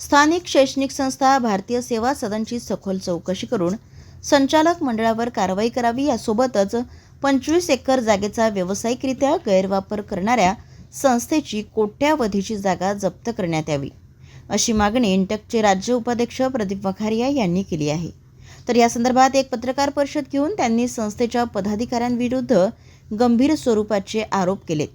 स्थानिक शैक्षणिक संस्था भारतीय सेवा सदनची सखोल चौकशी करून संचालक मंडळावर कारवाई करावी यासोबतच पंचवीस एकर जागेचा व्यावसायिकरित्या गैरवापर करणाऱ्या संस्थेची कोट्यावधीची जागा जप्त करण्यात यावी अशी मागणी इंटकचे राज्य उपाध्यक्ष प्रदीप वखारिया यांनी केली आहे. तर या संदर्भात एक पत्रकार परिषद घेऊन त्यांनी संस्थेच्या पदाधिकाऱ्यांविरुद्ध गंभीर स्वरूपाचे आरोप केले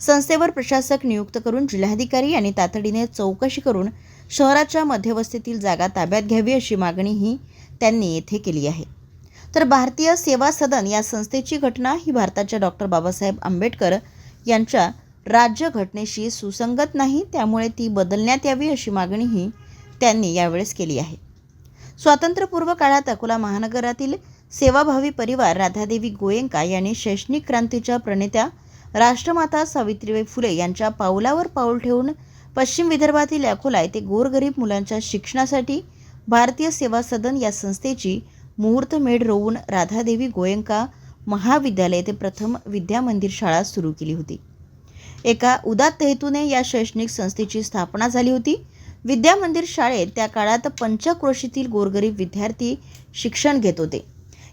संस्थेवर प्रशासक नियुक्त करून जिल्हाधिकारी यांनी तातडीने चौकशी करून शहराच्या मध्यवस्थेतील जागा ताब्यात घ्यावी अशी मागणीही त्यांनी येथे केली आहे. तर भारतीय सेवा सदन या संस्थेची घटना ही भारताच्या डॉक्टर बाबासाहेब आंबेडकर यांच्या राज्यघटनेशी सुसंगत नाही त्यामुळे ती बदलण्यात यावी अशी मागणीही त्यांनी यावेळेस केली आहे. स्वातंत्र्यपूर्व काळात अकोला महानगरातील सेवाभावी परिवार राधादेवी गोयंका यांनी शैक्षणिक क्रांतीच्या प्रणेत्या राष्ट्रमाता सावित्रीबाई फुले यांच्या पावलावर पाऊल ठेवून पश्चिम विदर्भातील अकोला येथे गोरगरीब मुलांच्या शिक्षणासाठी भारतीय सेवा सदन या संस्थेची मुहूर्तमेढ रोवून राधादेवी गोयंका महाविद्यालय येथे प्रथम विद्यामंदिर शाळा सुरू केली होती. एका उदात्त हेतूने या शैक्षणिक संस्थेची स्थापना झाली होती. विद्यामंदिर शाळेत त्या काळात पंचक्रोशीतील गोरगरीब विद्यार्थी शिक्षण घेत होते.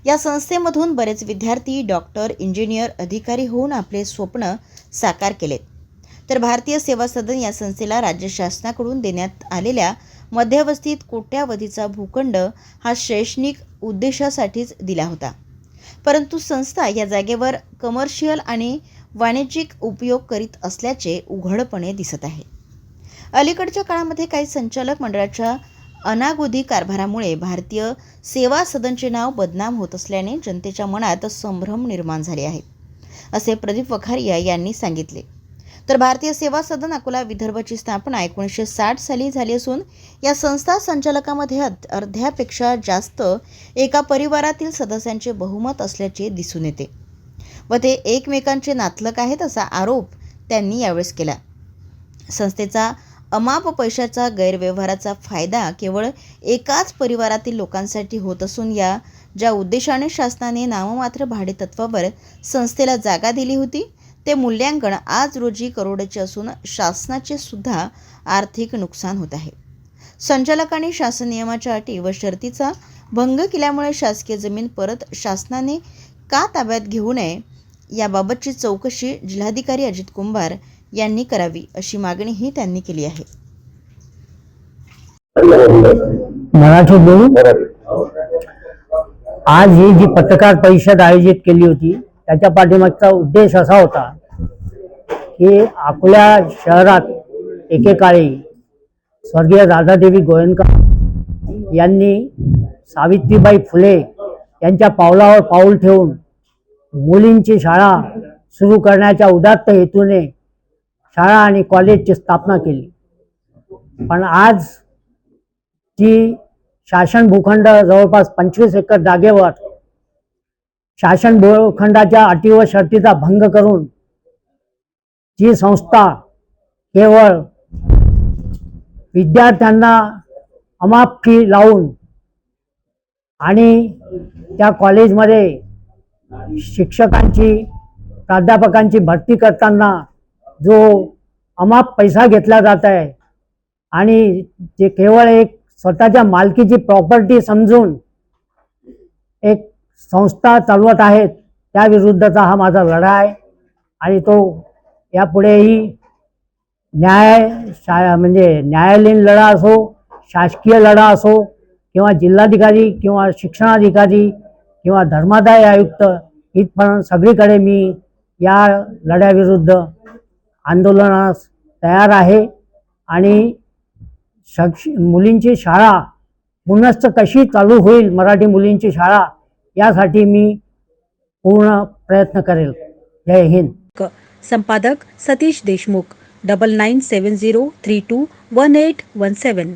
या संस्थेमधून बरेच विद्यार्थी डॉक्टर इंजिनियर अधिकारी होऊन आपले स्वप्न साकार केलेत. तर भारतीय सेवा सदन या संस्थेला राज्य शासनाकडून देण्यात आलेल्या मध्यवस्थित कोट्यावधीचा भूखंड हा शैक्षणिक उद्देशासाठीच दिला होता. परंतु संस्था या जागेवर कमर्शियल आणि वाणिज्यिक उपयोग करीत असल्याचे उघडपणे दिसत आहे. अलीकडच्या काळामध्ये काही संचालक मंडळाच्या अनागोदी कारभारामुळे भारतीय सेवा सदनचे नाव बदनाम होत असल्याने जनतेच्या मनात संभ्रम निर्माण झाले आहे असे प्रदीप वखारिया यांनी सांगितले. तर भारतीय सेवा सदन अकोला विदर्भाची स्थापना एकोणीसशे साठ साली झाली असून या संस्था संचालकामध्ये अर्ध्यापेक्षा जास्त एका परिवारातील सदस्यांचे बहुमत असल्याचे दिसून येते व ते एकमेकांचे नातलक आहेत असा आरोप त्यांनी यावेळेस केला. संस्थेचा अमाप पैशाचा गैरव्यवहाराचा फायदा केवळ एकाच परिवारातील लोकांसाठी होत असून या ज्या उद्देशाने शासनाने नाममात्र भाडेतत्वावर संस्थेला जागा दिली होती ते मूल्यांकन आज रोजी करोडचे असून शासनाचे सुद्धा आर्थिक नुकसान होत आहे. संचालकांनी शासन नियमाच्या अटी व शर्तीचा भंग केल्यामुळे शासकीय जमीन परत शासनाने का ताब्यात घेऊ नये याबाबतची चौकशी जिल्हाधिकारी अजित कुंभार यांनी करावी अशी मागणीही त्यांनी केली आहे. मराठी बोलू? आज ही जी पत्रकार परिषद आयोजित केली होती त्याच्या पाठीमागचा उद्देश असा होता की आपल्या शहरात एकेकाळी स्वर्गीय राधादेवी गोयंका यांनी सावित्रीबाई फुले यांच्या पावलावर पाऊल ठेवून मुलींची शाळा सुरू करण्याच्या उदात्त हेतूने शाळा आणि कॉलेजची स्थापना केली. पण आज ती शासन भूखंड जवळपास पंचवीस एकर जागेवर शासन भूखंडाच्या अटी व शर्तीचा भंग करून जी संस्था केवळ विद्यार्थ्यांना अमाप फी लावून आणि त्या कॉलेजमध्ये शिक्षकांची प्राध्यापकांची भरती करताना जो अमाप पैसा घेतला जात आहे आणि जे केवळ एक स्वतःच्या मालकीची प्रॉपर्टी समजून एक संस्था चालवत आहेत त्याविरुद्धचा हा माझा लढा आहे. आणि तो यापुढेही न्याय शा म्हणजे न्यायालयीन लढा असो शासकीय लढा असो किंवा जिल्हाधिकारी किंवा शिक्षणाधिकारी किंवा धर्मादाय आयुक्त इथपर्यंत सगळीकडे मी या लढ्याविरुद्ध आंदोलनास तयार आहे आणि शक्ष मुलींची शाळा पुनश्च कशी चालू होईल मराठी मुलींची शाळा यासाठी मी पूर्ण प्रयत्न करेल. जय हिंद. क- संपादक Satish Deshmukh double nine seven zero three two one eight one seven